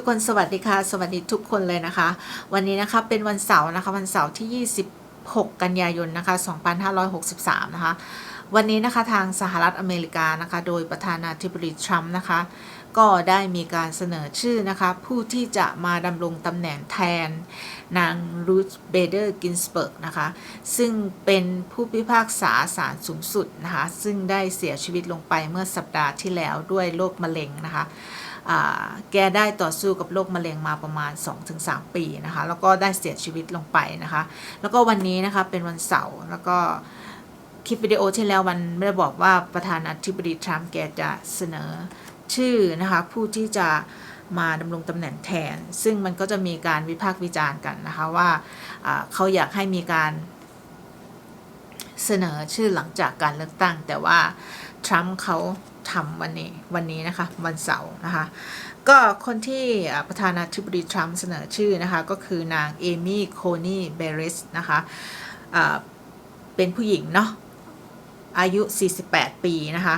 ทุกคนสวัสดีค่ะ สวัสดีทุกคนเลยนะคะ วันนี้นะคะเป็นวันเสาร์นะคะวันเสาร์ที่ 26 กันยายนนะคะ 2563 นะคะ วันนี้นะคะทางสหรัฐอเมริกานะคะ โดยประธานาธิบดีทรัมป์นะคะ ก็ได้มีการเสนอชื่อนะคะผู้ที่จะมาดำรงตำแหน่งแทนนางรูธเบเดอร์กินสเบิร์กนะคะ ซึ่งเป็นผู้พิพากษาศาลสูงสุดนะคะ ซึ่งได้เสียชีวิตลงไปเมื่อสัปดาห์ที่แล้วด้วยโรคมะเร็งนะคะแกได้ต่อสู้กับโรคมะเร็งมาประมาณ 2-3 ปีนะคะ แล้วก็ได้เสียชีวิตลงไปนะคะ แล้วก็วันนี้นะคะเป็นวันเสาร์แล้วก็คลิปวิดีโอที่แล้วมันไม่ได้บอกว่าประธานาธิบดีทรัมป์แกจะเสนอ ชื่อนะคะผู้ที่จะมาดำรงตำแหน่งแทน ซึ่งมันก็จะมีการวิพากษ์วิจารณ์กันนะคะว่าเขาอยากให้มีการเสนอชื่อหลังจากการเลือกตั้ง แต่ว่าทรัมป์เขาทำวันนี้วันนี้นะคะวันเสาร์นะคะก็คนที่ประธานาธิบดีทรัมป์เสนอชื่อนะคะก็คือนางเอมี่โคนีเบริสนะคะเป็นผู้หญิงเนาะอายุ 48 ปีนะคะ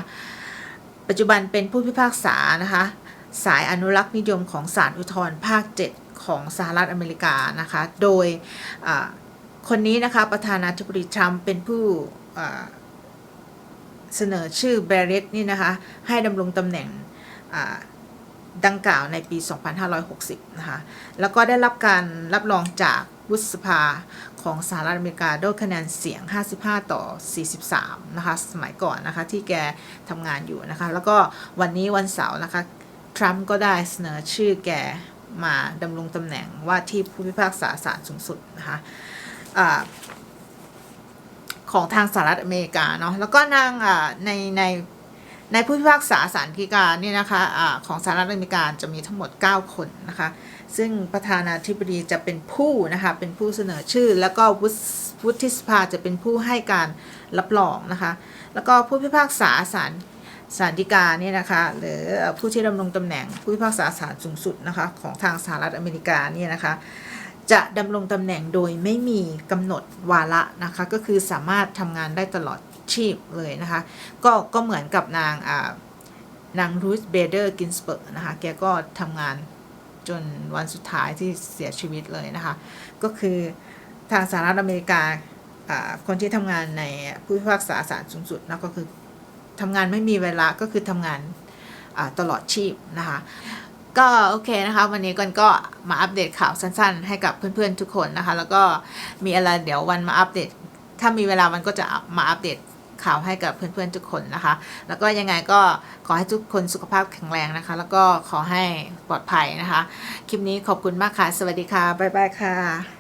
ปัจจุบันเป็นผู้พิพากษานะคะสายอนุรักษ์นิยมของศาลอุทธรภาค 7 ของสหรัฐอเมริกานะคะโดยคนนี้นะคะประธานาธิบดีทรัมป์เป็นผู้เสนอชื่อเบรเรตนี่นะคะให้ดำรงตำแหน่งดังกล่าวในปี 2560 นะคะ แล้วก็ได้รับการรับรองจาก วุฒิสภาของสหรัฐอเมริกาด้วยคะแนนเสียง 55 ต่อ 43 นะคะ สมัยก่อนนะคะที่แกทำงานอยู่นะคะ แล้วก็วันนี้วันเสาร์นะคะ ทรัมป์ก็ได้เสนอชื่อแกมาดำรงตำแหน่งว่าที่ผู้พิพากษาศาลสูงสุดนะคะอาของทางสหรัฐอเมริกาเนาะ แล้วก็นางในใน ในผู้พิพากษาศาลฎีกาเนี่ยนะคะอาของสหรัฐอเมริกาจะมีทั้งหมด 9 คนนะคะ ซึ่งประธานาธิบดีจะเป็นผู้นะคะเป็นผู้เสนอชื่อ แล้วก็วุฒิวุฒิสภาจะเป็นผู้ให้การรับรองนะคะ แล้วก็ผู้พิพากษาศาลศาลฎีกาเนี่ยนะคะหรือผู้ที่ดำรงตำแหน่งผู้พิพากษาศาลสูงสุดนะคะของทางสหรัฐอเมริกาเนี่ยนะคะจะดำรงตำแหน่งโดยไม่มีกำหนดวาระนะคะก็คือสามารถทำงานได้ตลอด ชีพเลยนะคะ ก็ก็เหมือนกับนางอ่านางรูธเบเดอร์กินสเบิร์นะคะ แกก็ทำงานจนวันสุดท้ายที่เสียชีวิตเลยนะคะ ก็คือทางสหรัฐอเมริกาคนที่ทำงานในผู้พิพากษาศาลสูงสุดนะก็คือทำงานไม่มีเวลาก็คือทำงานตลอดชีพนะคะ ก็โอเคนะคะ วันนี้กันก็มาอัปเดตข่าวสั้นๆ ให้กับเพื่อนๆทุกคนนะคะ แล้วก็มีอะไรเดี๋ยววันมาอัปเดต ถ้ามีเวลามันก็จะมาอัปเดต ข่าวให้กับเพื่อนๆทุกคนนะคะ แล้วก็ยังไงก็ขอให้ทุกคนสุขภาพแข็งแรงนะคะ แล้วก็ขอให้ปลอดภัยนะคะ คลิปนี้ขอบคุณมากค่ะ สวัสดีค่ะ บ๊ายบายค่ะ